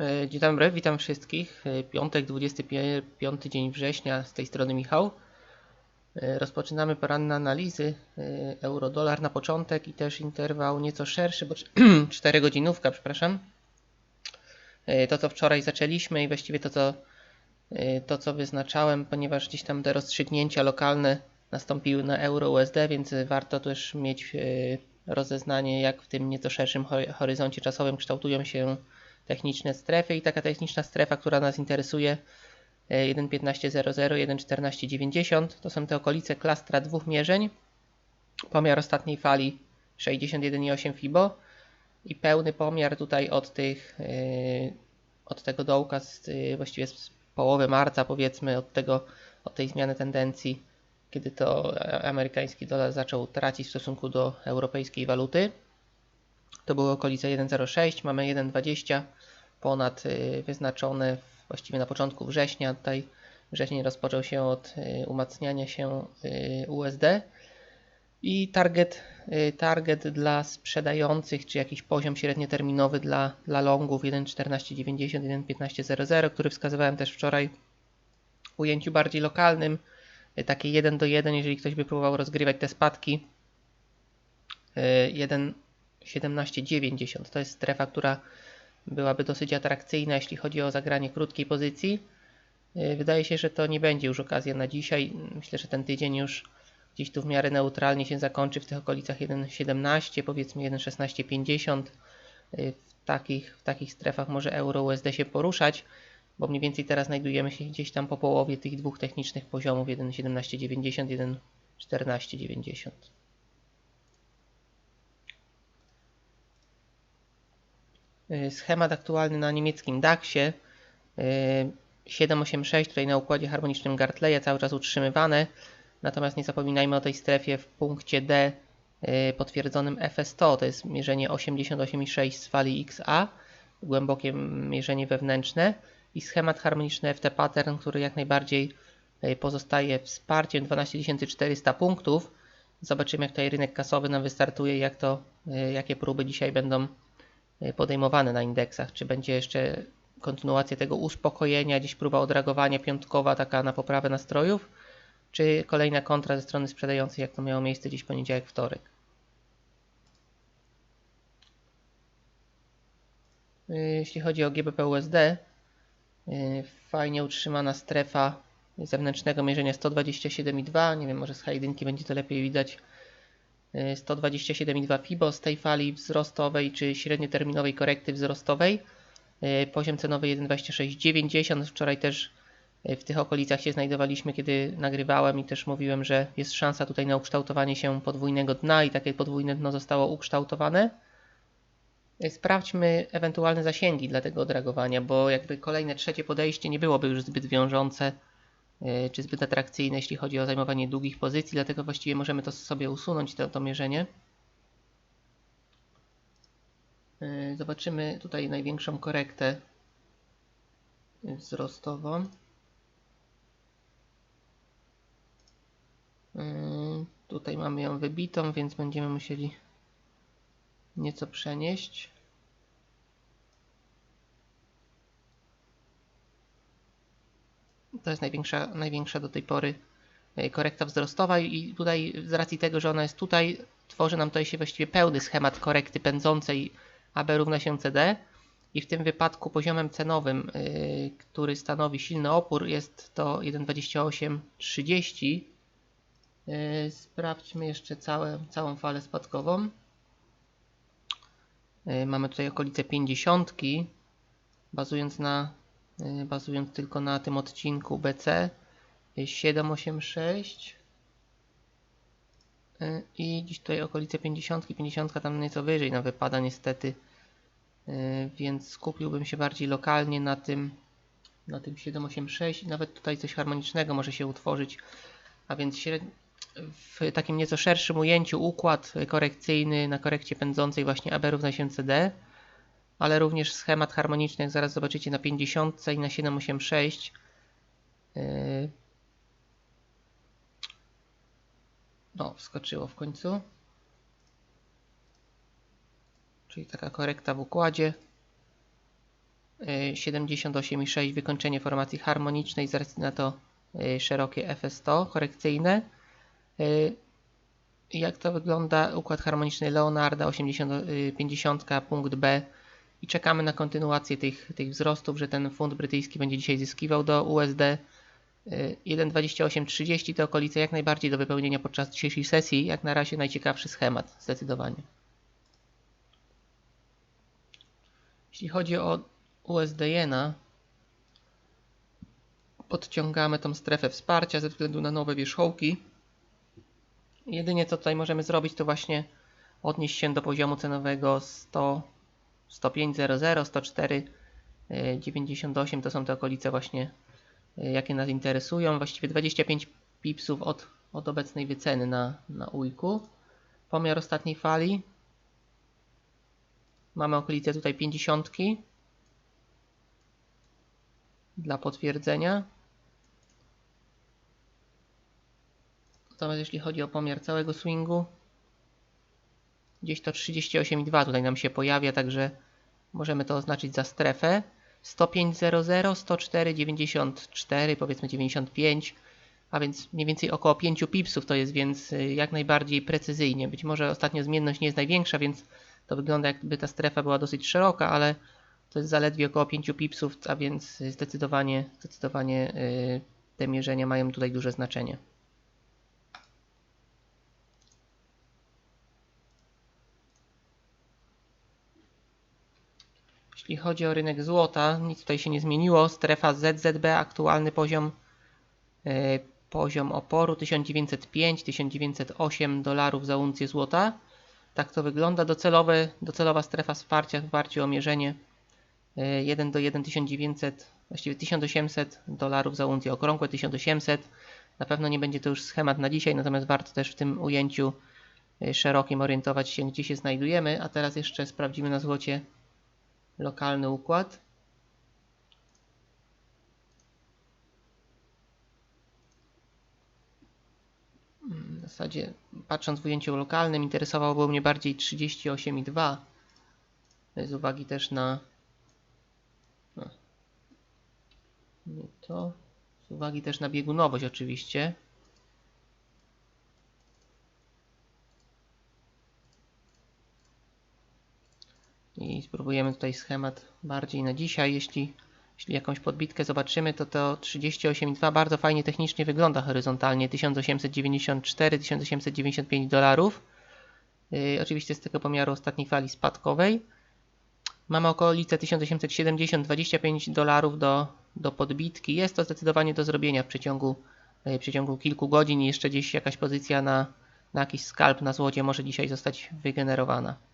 E, Dzień dobry, witam wszystkich. E, Piątek, 25 dzień września, z tej strony Michał. E, Rozpoczynamy poranne analizy. Euro-dolar na początek i też interwał nieco szerszy, bo 4 godzinówka, przepraszam. To co wczoraj zaczęliśmy i właściwie to co, to co wyznaczałem, ponieważ gdzieś tam te rozstrzygnięcia lokalne nastąpiły na euro-USD, więc warto też mieć rozeznanie jak w tym nieco szerszym ho- horyzoncie czasowym kształtują się techniczne strefy i taka techniczna strefa, która nas interesuje. E, 1.15.00, 1.14.90 to są te okolice klastra dwóch mierzeń. Pomiar ostatniej fali 61,8 FIBO i pełny pomiar tutaj od tych e, od tego dołka z, e, właściwie z połowy marca powiedzmy od tego od tej zmiany tendencji kiedy to e, amerykański dolar zaczął tracić w stosunku do europejskiej waluty. To były okolice 1,06, mamy 1,20 ponad y, wyznaczone właściwie na początku września. Tutaj wrzesień rozpoczął się od y, umacniania się y, USD i target, target dla sprzedających, czy jakiś poziom średnioterminowy dla, dla longów 1,1490, 1,1500, który wskazywałem też wczoraj w ujęciu bardziej lokalnym, takie 1 do 1, jeżeli ktoś by próbował rozgrywać te spadki. y, 1 17,90 to jest strefa, która byłaby dosyć atrakcyjna, jeśli chodzi o zagranie krótkiej pozycji. Yy, Wydaje się, że to nie będzie już okazja na dzisiaj. Myślę, że ten tydzień już gdzieś tu w miarę neutralnie się zakończy w tych okolicach 1,17, powiedzmy 1,1650. Yy, W takich, w takich strefach może euro USD się poruszać, bo mniej więcej teraz znajdujemy się gdzieś tam po połowie tych dwóch technicznych poziomów 1,1790, 1,1490. Schemat aktualny na niemieckim DAX-ie y, 786 tutaj na układzie harmonicznym Gartleya cały czas utrzymywane. Natomiast nie zapominajmy o tej strefie w punkcie D y, potwierdzonym FS100, to jest mierzenie 88,6 z fali XA, głębokie mierzenie wewnętrzne i schemat harmoniczny FT pattern, który jak najbardziej y, pozostaje wsparciem 12400 punktów. Zobaczymy jak tutaj rynek kasowy nam wystartuje, jak to, y, jakie próby dzisiaj będą y, podejmowane na indeksach. Czy będzie jeszcze kontynuacja tego uspokojenia, gdzieś próba odreagowania piątkowa, taka na poprawę nastrojów, czy kolejna kontra ze strony sprzedającej, jak to miało miejsce dziś poniedziałek, wtorek. Y, Jeśli chodzi o GBP USD, y, fajnie utrzymana strefa zewnętrznego mierzenia 127,2, nie wiem, może z H1 będzie to lepiej widać. Y, 127,2 FIBO z tej fali wzrostowej czy średnioterminowej korekty wzrostowej. Y, Poziom cenowy 1,2690. Wczoraj też y, w tych okolicach się znajdowaliśmy, kiedy nagrywałem i też mówiłem, że jest szansa tutaj na ukształtowanie się podwójnego dna i takie podwójne dno zostało ukształtowane. Y, Sprawdźmy ewentualne zasięgi dla tego odreagowania, bo jakby kolejne trzecie podejście nie byłoby już zbyt wiążące czy zbyt atrakcyjne, jeśli chodzi o zajmowanie długich pozycji, dlatego właściwie możemy to sobie usunąć, to, to mierzenie. Y, Zobaczymy tutaj największą korektę wzrostową. Y, Tutaj mamy ją wybitą, więc będziemy musieli nieco przenieść. To jest największa, największa do tej pory e, korekta wzrostowa i tutaj z racji tego, że ona jest tutaj, tworzy nam tutaj się właściwie pełny schemat korekty pędzącej AB równa się CD i w tym wypadku poziomem cenowym, yy, który stanowi silny opór jest to 1,2830. Yy, sprawdźmy jeszcze całe, całą falę spadkową. Mamy tutaj okolice 50, bazując na bazując tylko na tym odcinku BC yy, 786 yy, i dziś tutaj okolice 50, 50 tam nieco wyżej nam wypada niestety, więc skupiłbym się bardziej lokalnie na tym na tym 786 i nawet tutaj coś harmonicznego może się utworzyć, a więc w takim nieco szerszym ujęciu układ korekcyjny na korekcie pędzącej właśnie AB równa się CD, ale również schemat harmoniczny, jak zaraz zobaczycie na 50 i na 786. Yy. No, wskoczyło w końcu. Czyli taka korekta w układzie. y, 78,6 wykończenie formacji harmonicznej z racji na to y, szerokie FS100 korekcyjne. Jak to wygląda? Układ harmoniczny Leonarda 80, y, 50 punkt B i czekamy na kontynuację tych, tych wzrostów, że ten funt brytyjski będzie dzisiaj zyskiwał do USD. Y, 1,2830 to okolice jak najbardziej do wypełnienia podczas dzisiejszej sesji. Jak na razie najciekawszy schemat, zdecydowanie. Jeśli chodzi o USD Jena, podciągamy tą strefę wsparcia ze względu na nowe wierzchołki. Jedynie co tutaj możemy zrobić, to właśnie odnieść się do poziomu cenowego 100, 105.00, 104.98 to są te okolice właśnie, y, jakie nas interesują. Właściwie 25 pipsów od, od obecnej wyceny na, na ujku. Pomiar ostatniej fali. Mamy okolice tutaj 50 dla potwierdzenia. Natomiast jeśli chodzi o pomiar całego swingu, gdzieś to 38,2 tutaj nam się pojawia, także możemy to oznaczyć za strefę. 105,00, 104,94, powiedzmy 95, a więc mniej więcej około 5 pipsów to jest, więc y, jak najbardziej precyzyjnie. Być może ostatnio zmienność nie jest największa, więc to wygląda jakby ta strefa była dosyć szeroka, ale to jest zaledwie około 5 pipsów, a więc zdecydowanie, zdecydowanie y, te mierzenia mają tutaj duże znaczenie. Jeśli chodzi o rynek złota, nic tutaj się nie zmieniło. Strefa ZZB, aktualny poziom, y, poziom oporu 1905-1908 dolarów za uncję złota. Tak to wygląda. Docelowa strefa wsparcia w oparciu o mierzenie y, 1 do 1 1900, właściwie 1800 dolarów za uncję, okrągłe 1800. Na pewno nie będzie to już schemat na dzisiaj, natomiast warto też w tym ujęciu y, szerokim orientować się, gdzie się znajdujemy. A teraz jeszcze sprawdzimy na złocie lokalny układ. W zasadzie patrząc w ujęciu lokalnym interesowałoby mnie bardziej 38,2 z uwagi też na no, nie to. Z uwagi też na biegunowość oczywiście i spróbujemy tutaj schemat bardziej na dzisiaj jeśli jeśli jakąś podbitkę zobaczymy, to to 38,2 bardzo fajnie technicznie wygląda horyzontalnie. 1894-1895 dolarów. Yy, oczywiście z tego pomiaru ostatniej fali spadkowej. Mamy okolice 1870-25 dolarów do, do podbitki. Jest to zdecydowanie do zrobienia w przeciągu, yy, w przeciągu kilku godzin jeszcze gdzieś jakaś pozycja na, na jakiś skalp na złocie może dzisiaj zostać wygenerowana.